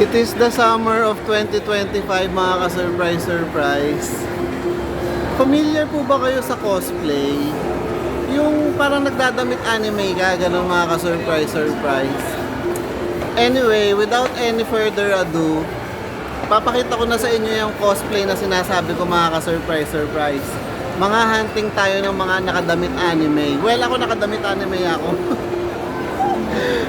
It is the summer of 2025 mga ka-surprise surprise. Familiar po ba kayo sa cosplay? Yung parang nagdadamit anime ka, ganun mga ka-surprise surprise. Anyway, without any further ado, papakita ko na sa inyo yung cosplay na sinasabi ko mga ka-surprise surprise. Mga hunting tayo ng mga nakadamit anime. Well, ako nakadamit anime ako.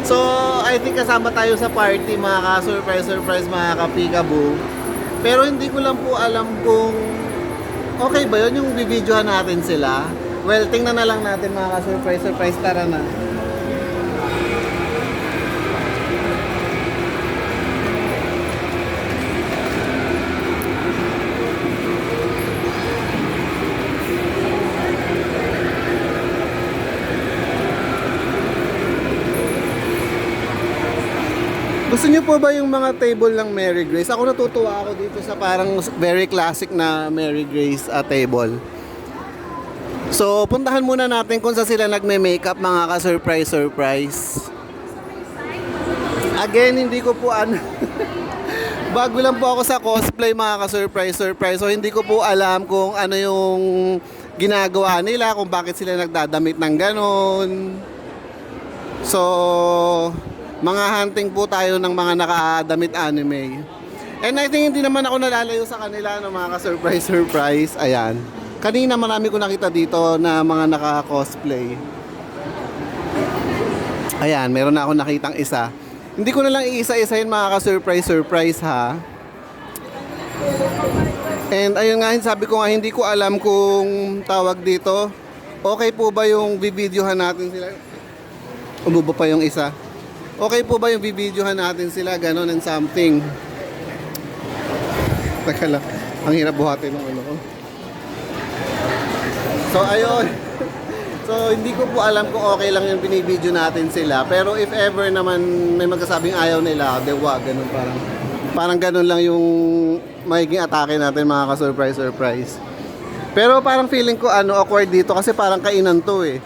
So, I think kasama tayo sa party mga ka-surprise, surprise mga ka-peekaboo. Pero hindi ko lang po alam kung okay ba yun yung bibidyohan natin sila. Well, tingnan na lang natin mga ka-surprise, surprise. Tara na. Gusto niyo po ba yung mga table ng Mary Grace? Ako natutuwa ako dito sa parang very classic na Mary Grace uh, table. So, puntahan muna natin kung sa sila nagme-makeup mga ka-surprise surprise. Again, hindi ko po ano Bago lang po ako sa cosplay mga ka-surprise surprise. So, hindi ko po alam kung ano yung ginagawa nila, kung bakit sila nagdadamit ng ganon. So, mga hunting po tayo ng mga nakadamit anime. And I think hindi naman ako nalalayo sa kanila ng mga ka-surprise surprise. Ayan. Kanina marami ko nakita dito na mga naka-cosplay. Ayan, meron na ako nakitang isa. Hindi ko na lang iisa-isahin mga ka-surprise surprise ha. And ayun nga, sabi ko nga, hindi ko alam kung tawag dito. Okay po ba yung bibidyohan natin sila? Umubo pa yung isa. Okay po ba yung bibidyohan natin sila, ganon and something? Teka lang, ang hirap buhatin ng ano. So, ayun. So, hindi ko po alam kung okay lang yung binibidyo natin sila. Pero if ever naman may magkasabing ayaw nila, de wag, ganun parang. Parang ganun lang yung magiging atake natin mga ka-surprise surprise. Pero parang feeling ko ano awkward dito kasi parang kainan to eh.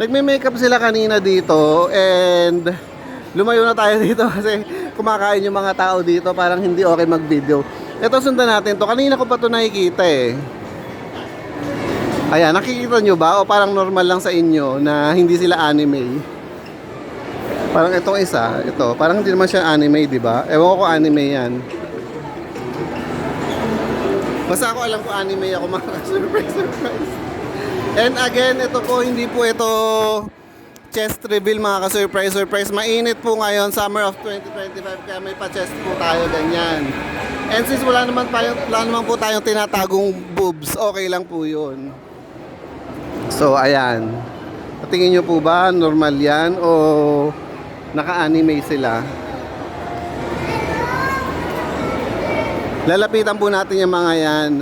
Nagme-makeup sila kanina dito and lumayo na tayo dito kasi kumakain yung mga tao dito parang hindi okay mag-video. Ito sundan natin to. Kanina ko pa to nakikita eh. Ayan, nakikita nyo ba? O parang normal lang sa inyo na hindi sila anime? Parang itong isa, ito, parang hindi naman siya anime, di ba? Ewan ko kung anime yan. Basta ako alam ko anime ako mga surprise surprise. And again, ito po, hindi po ito chest reveal mga ka-surprise surprise. Mainit po ngayon, summer of 2025, kaya may pa-chest po tayo ganyan. And since wala naman, tayo, wala naman po tayong tinatagong boobs, okay lang po yun. So, ayan. Tingin nyo po ba, normal yan o naka-anime sila? Lalapitan po natin yung mga yan.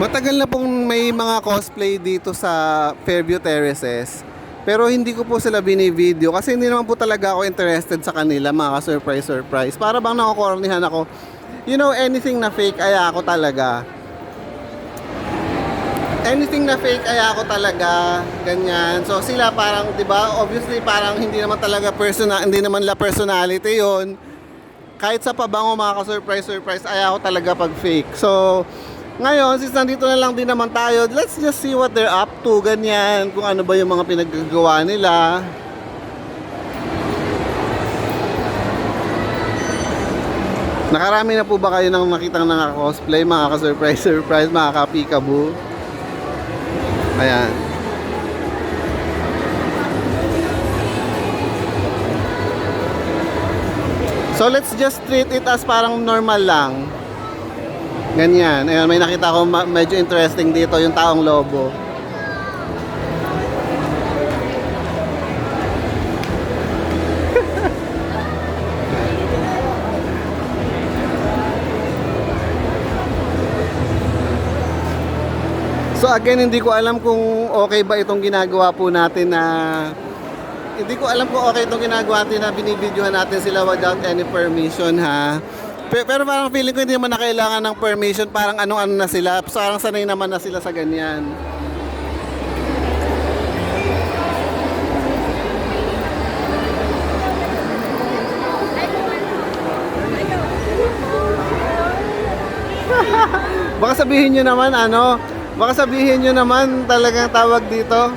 Matagal na pong may mga cosplay dito sa Fairview Terraces. Pero hindi ko po sila binivideo kasi hindi naman po talaga ako interested sa kanila mga surprise surprise. Para bang nakukornihan ako. You know, anything na fake ay ako talaga. Anything na fake ay ako talaga. Ganyan. So sila parang, 'di ba? Obviously parang hindi naman talaga personal, hindi naman la personality 'yon. Kahit sa pabango mga ka-surprise surprise ay ako talaga pag fake. So ngayon, since nandito na lang din naman tayo, let's just see what they're up to, ganyan, kung ano ba yung mga pinaggagawa nila. Nakarami na po ba kayo nang nakitang mga cosplay, mga ka-surprise, surprise, mga ka-peekaboo? Ayan. So let's just treat it as parang normal lang. Ganyan. Ayun, may nakita ko medyo interesting dito yung taong lobo. So again, hindi ko alam kung okay ba itong ginagawa po natin na hindi ko alam kung okay itong ginagawa natin na binibidyohan natin sila without any permission ha. Pero, parang feeling ko hindi naman na kailangan ng permission, parang anong-ano na sila. Parang sanay naman na sila sa ganyan. Baka sabihin nyo naman ano, baka sabihin nyo naman talagang tawag dito.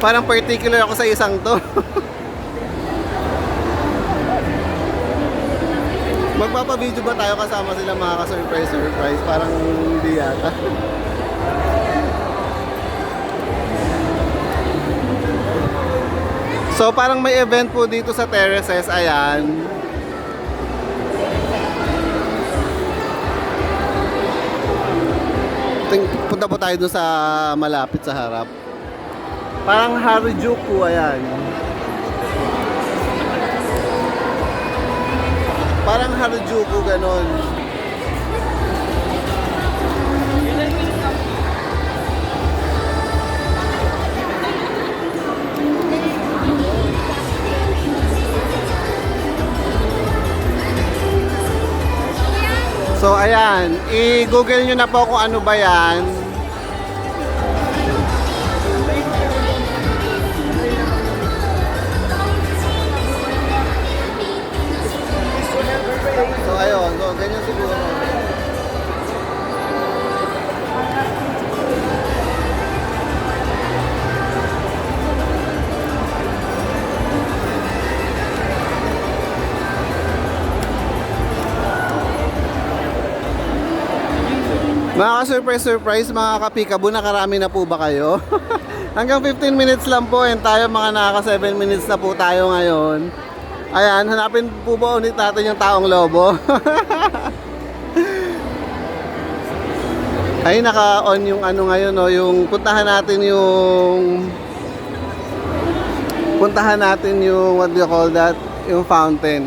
Parang particular ako sa isang to. Magpapabideo ba tayo kasama sila mga ka-surprise surprise? Parang hindi yata. So parang may event po dito sa terraces, ayan. Punta po tayo doon sa malapit sa harap. Parang Harajuku, ayan. Parang Harajuku, ganon. So ayan, i-google nyo na po kung ano ba yan. Ganyan siguro. Mga ka-surprise surprise, mga kapikabu, nakarami na po ba kayo? Hanggang 15 minutes lang po and tayo mga nakaka 7 minutes na po tayo ngayon. Ayan, hanapin po ba ulit natin yung taong lobo? Ay, naka-on yung ano ngayon, no? yung puntahan natin yung puntahan natin yung what do you call that? Yung fountain.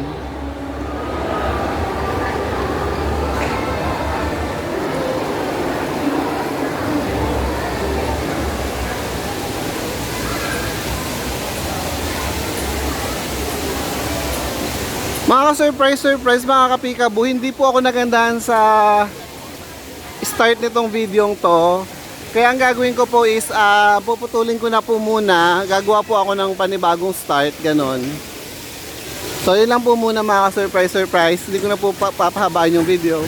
Mga ka-surprise, surprise, mga kapikabu, hindi po ako nagandahan sa start nitong videong to. Kaya ang gagawin ko po is, ah, puputulin ko na po muna. Gagawa po ako ng panibagong start, ganon. So, yun lang po muna mga ka-surprise, surprise. Hindi ko na po pa- papahabaan yung video.